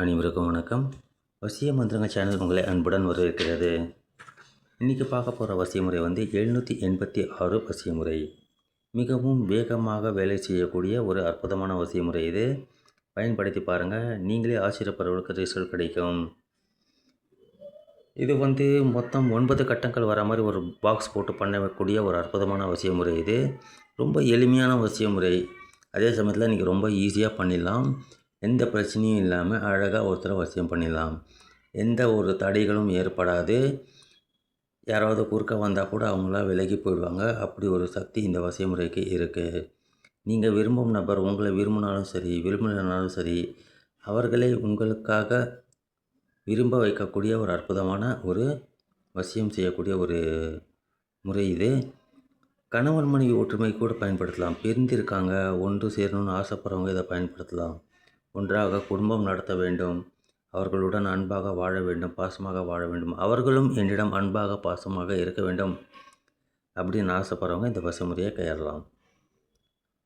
அனைவருக்கும் வணக்கம். வசிய மந்திரங்க சேனல் உங்களை அன்புடன் வரவேற்கிறது. இன்றைக்கி பார்க்க போகிற வசிய முறை வந்து எழுநூற்றி எண்பத்தி ஆறு வசிய முறை. மிகவும் வேகமாக வேலை செய்யக்கூடிய ஒரு அற்புதமான வசிய முறை இது. பயன்படுத்தி பாருங்கள் நீங்களே ஆச்சரியப்படுறவர்களுக்கு ரிசல்ட் கிடைக்கும். இது வந்து மொத்தம் ஒன்பது கட்டங்கள் வர மாதிரி ஒரு பாக்ஸ் போட்டு பண்ணக்கூடிய ஒரு அற்புதமான வசிய முறை இது. ரொம்ப எளிமையான வசிய முறை. அதே சமயத்தில் இன்றைக்கி ரொம்ப ஈஸியாக பண்ணிடலாம். எந்த பிரச்சனையும் இல்லாமல் அழகாக ஒருத்தரை வசியம் பண்ணிடலாம். எந்த ஒரு தடைகளும் ஏற்படாது. யாராவது குறுக்க வந்தால் கூட அவங்களாம் விலகி போயிடுவாங்க. அப்படி ஒரு சக்தி இந்த வசிய முறைக்கு இருக்குது நீங்கள் விரும்பும் நபர் உங்களை விரும்பினாலும் சரி விரும்பினாலும் சரி அவர்களை உங்களுக்காக விரும்ப வைக்கக்கூடிய ஒரு அற்புதமான ஒரு வசியம் செய்யக்கூடிய ஒரு முறை இது. கணவன் மனைவி ஒற்றுமை கூட பயன்படுத்தலாம். பிரிந்திருக்காங்க ஒன்று சேரணும்னு ஆசைப்படுறவங்க இதை பயன்படுத்தலாம். ஒன்றாக குடும்பம் நடத்த வேண்டும். அவர்களுடன் அன்பாக வாழ வேண்டும் பாசமாக வாழ வேண்டும். அவர்களும் என்னிடம் அன்பாக பாசமாக இருக்க வேண்டும் அப்படின்னு ஆசைப்படுறவங்க இந்த வச முறையை கையாளலாம்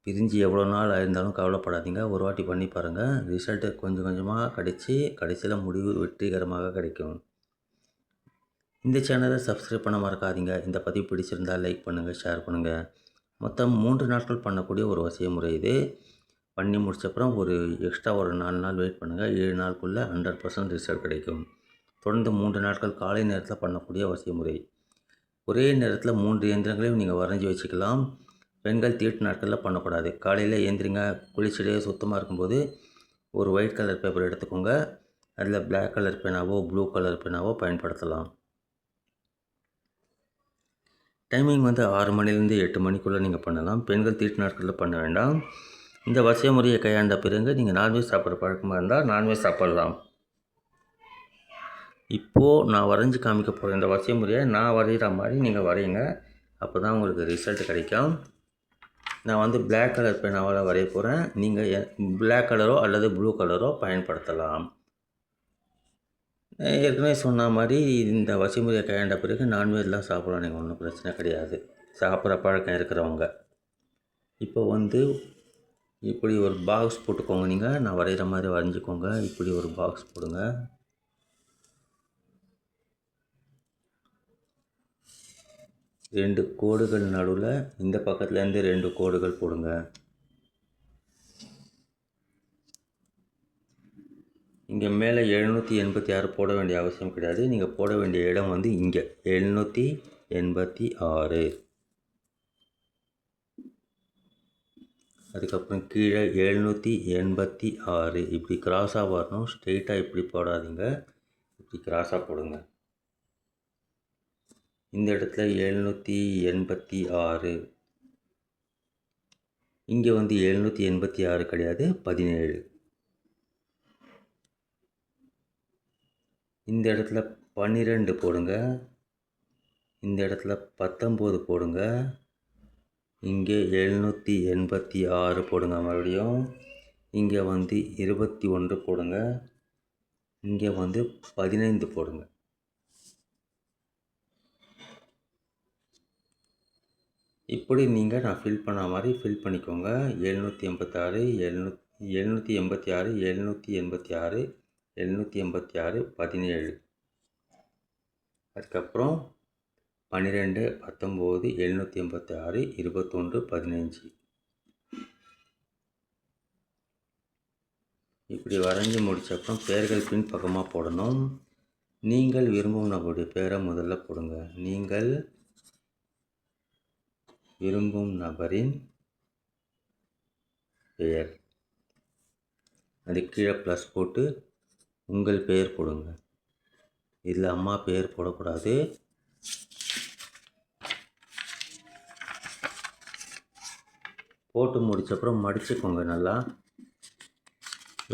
பிரிஞ்சு எவ்வளோ நாள் ஆயிருந்தாலும் கவலைப்படாதீங்க. ஒரு வாட்டி பண்ணி பாருங்கள் ரிசல்ட்டு கொஞ்சம் கொஞ்சமாக கிடைச்சி கடைசியில் முடிவு வெற்றிகரமாக கிடைக்கும். இந்த சேனலை சப்ஸ்கிரைப் பண்ண மறக்காதீங்க. இந்த பதிவு பிடிச்சிருந்தால் லைக் பண்ணுங்கள் ஷேர் பண்ணுங்கள் மொத்தம் மூன்று நாட்கள் பண்ணக்கூடிய ஒரு வசிய முறை இது. பண்ணி முடிச்சப்புறம் ஒரு எக்ஸ்ட்ரா ஒரு நாலு நாள் வெயிட் பண்ணுங்கள் ஏழு நாளுக்குள்ளே ஹண்ட்ரட் பர்சன்ட் ரிசல்ட் கிடைக்கும். தொடர்ந்து மூன்று நாட்கள் காலை நேரத்தில் பண்ணக்கூடிய வசிய முறை ஒரே நேரத்தில் மூன்று இயந்திரங்களையும் நீங்கள் வரைஞ்சி வச்சுக்கலாம். பெண்கள் தீட்டு நாட்களில் பண்ணக்கூடாது. காலையில் ஏந்திரிங்க. குளிச்சுட்டு சுத்தமாக இருக்கும்போது ஒரு ஒயிட் கலர் பேப்பர் எடுத்துக்கோங்க. அதில் பிளாக் கலர் பெனாவோ ப்ளூ கலர் பெனாவோ பயன்படுத்தலாம். டைமிங் வந்து ஆறு மணிலேருந்து எட்டு மணிக்குள்ளே நீங்கள் பண்ணலாம். பெண்கள் தீட்டு நாட்களில் பண்ண வேண்டாம். இந்த வசிய முறையை கையாண்ட பிறகு நீங்கள் நான்வெஜ் சாப்பிட்ற பழக்கமாக இருந்தால் நான்வெஜ் சாப்பிட்லாம். இப்போது நான் வரைஞ்சி காமிக்க போகிற இந்த வசிய முறையை நான் வரைகிற மாதிரி நீங்கள் வரையுங்க. அப்போ தான் உங்களுக்கு ரிசல்ட் கிடைக்கும். நான் வந்து பிளாக் கலர் பேனாவால் வரைய போகிறேன் நீங்கள் பிளாக் கலரோ அல்லது ப்ளூ கலரோ பயன்படுத்தலாம். ஏற்கனவே சொன்ன மாதிரி இந்த வசிமுறையை கையாண்ட பிறகு நான்வெஜ்லாம் சாப்பிடலாம் நீங்கள் ஒன்றும் பிரச்சனை கிடையாது. சாப்பிட்ற பழக்கம் இருக்கிறவங்க. இப்போ வந்து இப்படி ஒரு பாக்ஸ் போட்டுக்கோங்க நீங்கள் நான் வரைகிற மாதிரி வரைஞ்சிக்கோங்க. இப்படி ஒரு பாக்ஸ் போடுங்க. ரெண்டு கோடுகள் நடுவில் இந்த பக்கத்துலேருந்து ரெண்டு கோடுகள் போடுங்க. இங்கே மேலே எழுநூற்றி எண்பத்தி ஆறு போட வேண்டிய அவசியம் கிடையாது. நீங்கள் போட வேண்டிய இடம் வந்து இங்கே. எழுநூற்றி எண்பத்தி ஆறு. அதுக்கப்புறம் கீழே எழுநூற்றி எண்பத்தி ஆறு. இப்படி கிராஸாக வரணும். ஸ்ட்ரெயிட்டாக இப்படி போடாதீங்க. இப்படி கிராஸாக போடுங்க. இந்த இடத்துல எழுநூற்றி எண்பத்தி ஆறு. இங்கே வந்து எழுநூற்றி எண்பத்தி ஆறு கிடையாது. பதினேழு. இந்த இடத்துல பன்னிரெண்டு போடுங்க. இந்த இடத்துல பத்தொம்போது போடுங்க. இங்கே எழுநூற்றி எண்பத்தி ஆறு போடுங்க மறுபடியும். இங்கே வந்து இருபத்தி ஒன்று போடுங்க. இங்கே வந்து பதினைந்து போடுங்க. இப்படி நீங்கள் நான் ஃபில் பண்ண மாதிரி ஃபில் பண்ணிக்கோங்க. எழுநூற்றி எண்பத்தாறு எழுநூத் எழுநூற்றி எண்பத்தி ஆறு எழுநூற்றி எண்பத்தி ஆறு எழுநூற்றி எண்பத்தி ஆறு பதினேழு. அதுக்கப்புறம் பன்னிரெண்டு பத்தொம்போது எழுநூற்றி எண்பத்தி ஆறு இருபத்தொன்று பதினஞ்சு. இப்படி வரைஞ்சி முடிச்சப்பறம் பெயர்கள் பின் பக்கமாக போடணும். நீங்கள் விரும்பும் நபருடைய பேரை முதல்ல போடுங்க. நீங்கள் விரும்பும் நபரின் பெயர். அது கீழே ப்ளஸ் போட்டு உங்கள் பெயர் போடுங்க. இதில் அம்மா பெயர் போடக்கூடாது. போட்டு முடிச்சப்புறம் மடிச்சுக்கோங்க நல்லா.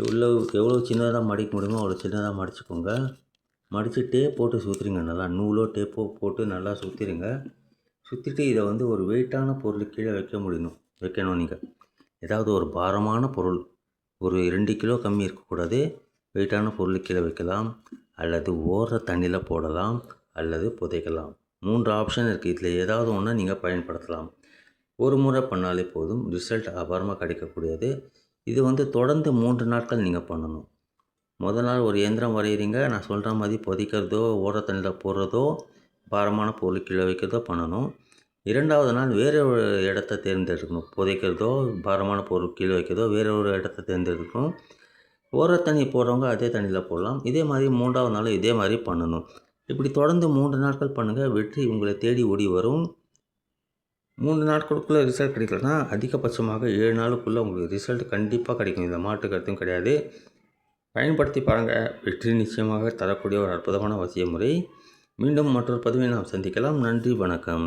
எவ்வளோ எவ்வளோ சின்னதாக மடிக்க முடியுமோ அவ்வளோ சின்னதாக மடிச்சுக்கோங்க. மடித்து டேப் போட்டு சுற்றுறீங்க நல்லா நூலோ டேப்போ போட்டு நல்லா சுற்றிடுங்க சுற்றிட்டு இதை வந்து ஒரு வெயிட்டான பொருள் கீழே வைக்க முடியணும். வைக்கணும் நீங்கள் ஏதாவது ஒரு பாரமான பொருள். ஒரு ரெண்டு கிலோ கம்மி இருக்கக்கூடாது. வெயிட்டான பொருள் கீழே வைக்கலாம். அல்லது ஓர தண்ணியில் போடலாம். அல்லது புதைக்கலாம். மூன்று ஆப்ஷன் இருக்குது இதில் ஏதாவது ஒன்று நீங்கள் பயன்படுத்தலாம். ஒரு முறை பண்ணாலே போதும். ரிசல்ட் அபாரமாக கிடைக்கக்கூடியது. இது வந்து தொடர்ந்து மூன்று நாட்கள் நீங்கள் பண்ணணும். முதல் நாள் ஒரு இயந்திரம் வரைகிறீங்க நான் சொல்கிற மாதிரி புதைக்கிறதோ ஓரத்தண்ணில் போடுறதோ பாரமான பொருள் கீழே வைக்கிறதோ பண்ணணும். இரண்டாவது நாள் வேறு ஒரு இடத்த தேர்ந்தெடுக்கணும். புதைக்கிறதோ பாரமான பொருள் கீழே வைக்கிறதோ வேறு ஒரு இடத்த தேர்ந்தெடுக்கணும். ஓர தண்ணி போடுறவங்க அதே தண்ணியில் போடலாம். இதே மாதிரி மூன்றாவது நாள் இதே மாதிரி பண்ணணும். இப்படி தொடர்ந்து மூன்று நாட்கள் பண்ணுங்கள் வெற்றி உங்களை தேடி ஓடி வரும். மூன்று நாட்களுக்குள்ளே ரிசல்ட் கிடைக்கலனா அதிகபட்சமாக ஏழு நாளுக்குள்ளே உங்களுக்கு ரிசல்ட் கண்டிப்பாக கிடைக்கும். இந்த மாட்டு கருத்தும் கிடையாது. பயன்படுத்தி பாருங்கள் வெற்றி நிச்சயமாக தரக்கூடிய ஒரு அற்புதமான வசிய முறை. மீண்டும் மற்றொரு பதிவை நாம் சந்திக்கலாம். நன்றி வணக்கம்.